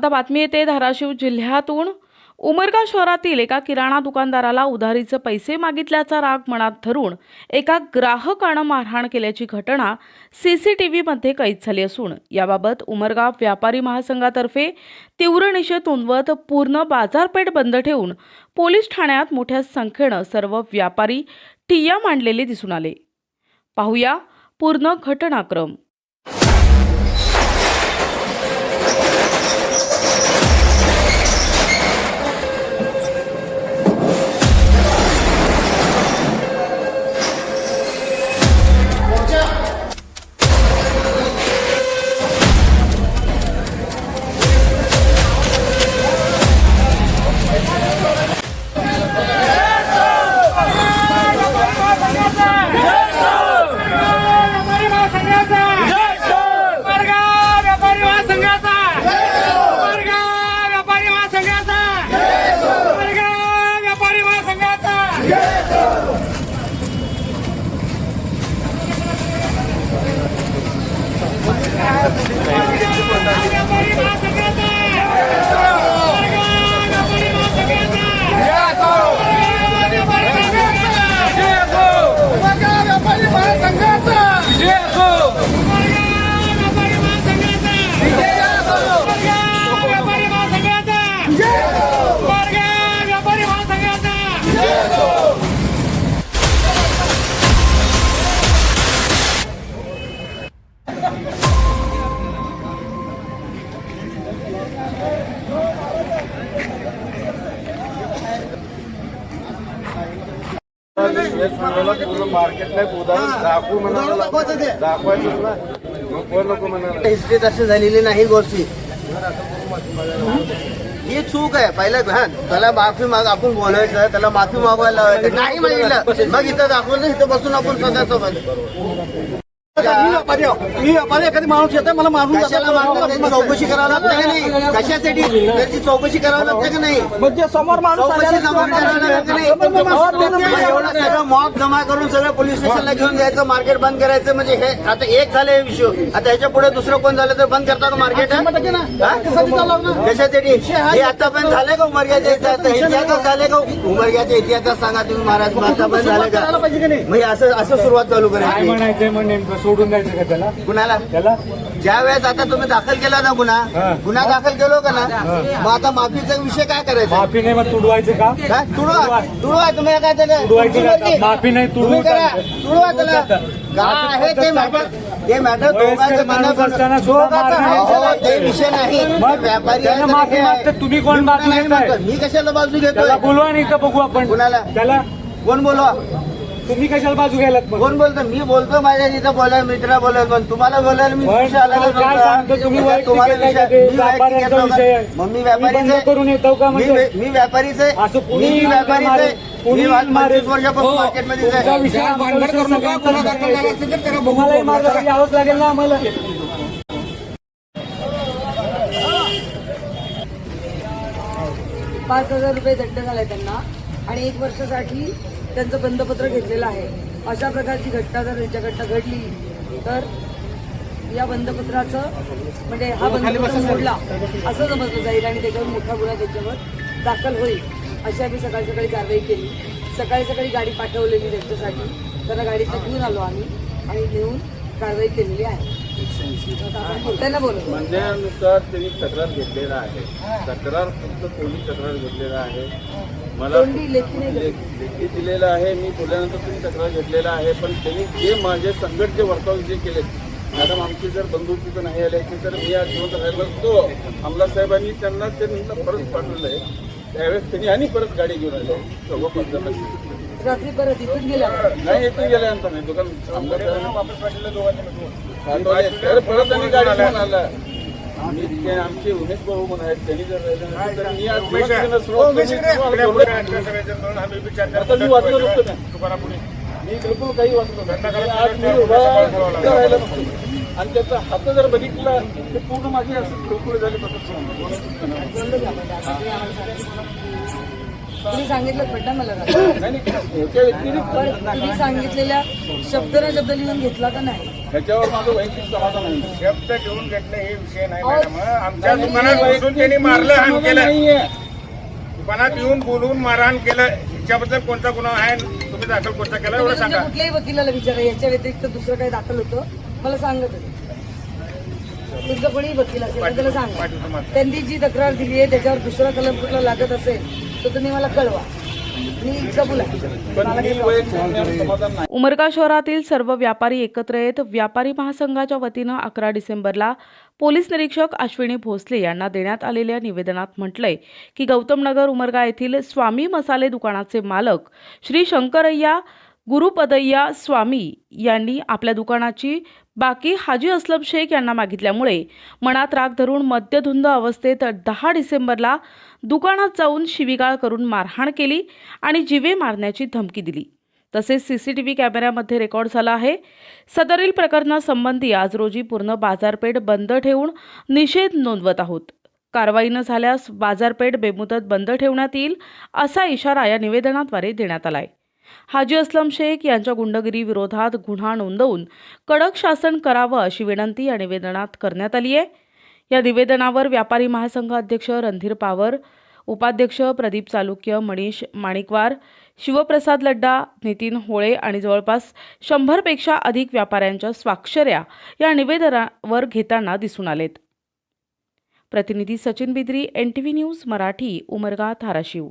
आता बातमी येते धाराशिव जिल्ह्यातून. उमरगा शहरातील एका किराणा दुकानदाराला उधारीचे पैसे मागितल्याचा राग मनात धरून एका ग्राहकानं मारहाण केल्याची घटना सी सी टी व्हीमध्ये कैद झाली असून याबाबत उमरगा व्यापारी महासंघातर्फे तीव्र निषेध नोंदवत पूर्ण बाजारपेठ बंद ठेवून पोलीस ठाण्यात मोठ्या संख्येनं सर्व व्यापारी ठिय्या मांडलेले दिसून आले. पाहूया पूर्ण घटनाक्रम. मार्केटला उदाहरण दाखवू दाखवायचं ना नको नको हिस्ट्रीत अशी झालेली नाही गोष्टी. ही चूक आहे. पहिला हा त्याला माफी माग आपण बोलायचं त्याला माफी मागवायला लावायचं. नाही मागितलं. मग इथं दाखवलं इथं बसून आपण स्वतः मी व्यापारी एखादी माणूस येते मला मारून चौकशी करावं लागतं का नाही? कशासाठी? त्याची चौकशी करावं लागतं का नाही? म्हणजे समोर माणूस चौकशी समोर करावं लागतं का नाही? एवढं सगळं मॉब जमा करून सगळं पोलीस स्टेशनला घेऊन जायचं मार्केट बंद करायचं म्हणजे हे आता एक झालं हे विषय आता ह्याच्या पुढे दुसरं कोण झालं तर बंद करता का मार्केट कशासाठी हे आतापर्यंत झालं का उमरग्याच्या इतिहासात? इतिहासात झाले का उमरग्याच्या इतिहासात सांगा तुम्ही महाराज आतापर्यंत झालं करायला का पाहिजे की नाही? म्हणजे असं असं सुरुवात चालू काय करायची सोडून द्यायचं का त्याला? कुणाला त्याला? ज्या वेळेस आता तुम्ही दाखल केला ना गुन्हा. गुन्हा दाखल केलो का ना मग आता माफीचा विषय काय करायचा? माफी नाही मग तुडवायचं का? काय? तुडवा. तुडवा. तुम्ही काय त्याला तुडवायचं? माफी नाही, तुडवू करा? तुडवा त्याला. काय? आहे ते मॅटर ते मॅटर वयस्कर माणूस असताना सुद्धा मारहाण ते विषय नाही. मग व्यापारी माफी हे आहे. मागतात, तुम्ही कोण बाजू नाही घेताय? म्हणतो. मी कशाला बाजू त्याला घेतोय बोलवा नाही का बघू आपण. कुणाला? त्याला? कोण बोलवा? तुम्ही कशाला बाजू घ्यायलात मग? कोण बोलतो? मी बोलतो माझ्या तिथं बोलाय मित्र बोलाय पण तुम्हाला बोलायला मी विषय आला तुम्हाला काय नव्हता. सांगतो, तुम्ही तुम्हाला विषय-. मग मी मी व्यापारीच. करून येतो का मी म्हणजे? व्यापारीच आहे. असं कुणी मी व्यापारीच आहे. लागेल ना आम्हाला. पाच हजार रुपये दंड झालाय त्यांना. आणि एक वर्षासाठी त्यांचं बंदपत्र घेतलेलं आहे. अशा प्रकारची घटना जर त्यांच्याकडनं घडली तर या बंदपत्राचं म्हणजे हा बंदपत्र मोडला. असं समजलं जाईल आणि त्याच्यावर मोठा गुन्हा त्याच्यावर दाखल होईल. अशी आम्ही सकाळी सकाळी कारवाई केली. सकाळी सकाळी गाडी पाठवलेली त्यांच्यासाठी. त्यांना गाडीत घेऊन आलो आम्ही आणि नेऊन कारवाई केलेली आहे. त्यांनी तक्रार घेतलेला आहे. तक्रार फक्त पोलीस तक्रार घेतलेला आहे. मला तोंडी लेखी दिलेलं आहे मी बोलल्यानंतर तुम्ही तक्रार घेतलेला आहे पण त्यांनी जे माझे संकट जे वर्कआउट जे केले मॅडम आमची जर बंधुकी पण नाही आली असती तर मी आज जिवंत राहिलो असतो आमदार साहेबांनी त्यांना ते नंतर परत पाठवलं आहे. त्यावेळेस त्यांनी आणि परत गाडी घेऊन आले. सर्व पंचायत रात्री परत इथून गेला नाही इथून गेल्यानंतर नाही. दुकान आमदार साहेबांनी वापस पाठवलं दोघांनी. तर परत त्यांनी गाडी घेऊन आला. आमचे उमेश भाऊ म्हणून आहेत त्यांनी जर तर मी वाचलो नसतो मी बिलकुल काही वाचलो आज मी उभा इथं राहिलो नसतो. आणि त्याचा हात जर बघितला ते पूर्ण माझी असं खुळखुळ झाली तुम्ही सांगितलं पडला मला? नाही तुम्ही सांगितलेल्या शब्द ना शब्द लिहून घेतला का नाही? ह्याच्यावर माझं वैयक्तिक समाधान आहे. शब्द घेऊन घेतलं हे विषय नाही मॅडम. आमच्या नाही, दुकानात बसून त्यांनी मारलं समाधान केलं. दुकानात येऊन बोलून मारहाण केलं याच्याबद्दल कोणता गुन्हा आहे तुम्ही दाखल कोणता केला एवढं तुम्ही सांगा. कुठल्याही वकिलाला विचारा याच्या व्यतिरिक्त दुसरं काही दाखल होतं? मला सांगत तुमचं कोणी वकील असेल त्याला सांगा. त्यांनी जी तक्रार दिली आहे त्याच्यावर दुसरा कलम कुठला लागत असेल तर तुम्ही मला कळवा. उमरगा शहरातील सर्व व्यापारी एकत्र येत व्यापारी महासंघाच्या वतीनं अकरा डिसेंबरला पोलीस निरीक्षक अश्विनी भोसले यांना देण्यात आलेल्या निवेदनात म्हटलंय की गौतमनगर उमरगा येथील स्वामी मसाले दुकानाचे मालक श्री शंकरय्या गुरुपदय्या स्वामी यांनी आपल्या दुकानाची बाकी हाजी असलम शेख यांना मागितल्यामुळे मनात राग धरून मद्यधुंद अवस्थेत दहा डिसेंबरला दुकानात जाऊन शिवीगाळ करून मारहाण केली आणि जिवे मारण्याची धमकी दिली. तसेच सी सी टी व्ही कॅमेऱ्यामध्ये रेकॉर्ड झाला आहे. सदरील प्रकरणासंबंधी आज रोजी पूर्ण बाजारपेठ बंद ठेवून निषेध नोंदवत आहोत. कारवाई न झाल्यास बाजारपेठ बेमुदत बंद ठेवण्यात येईल असा इशारा या निवेदनाद्वारे देण्यात आला आहे हाजी असलम शेख यांच्या गुंडगिरी विरोधात गुन्हा नोंदवून कडक शासन करावं अशी विनंती या निवेदनात करण्यात आली आहे. या निवेदनावर व्यापारी महासंघ अध्यक्ष रणधीर पावर उपाध्यक्ष प्रदीप चालुक्य मनीष माणिकवार शिवप्रसाद लड्डा नितीन होळे आणि जवळपास शंभरपेक्षा अधिक व्यापाऱ्यांच्या स्वाक्षऱ्या या निवेदनावर घेताना दिसून आलेत. प्रतिनिधी Sachin Bidri N T V news Marathi Umarga Dharashiv.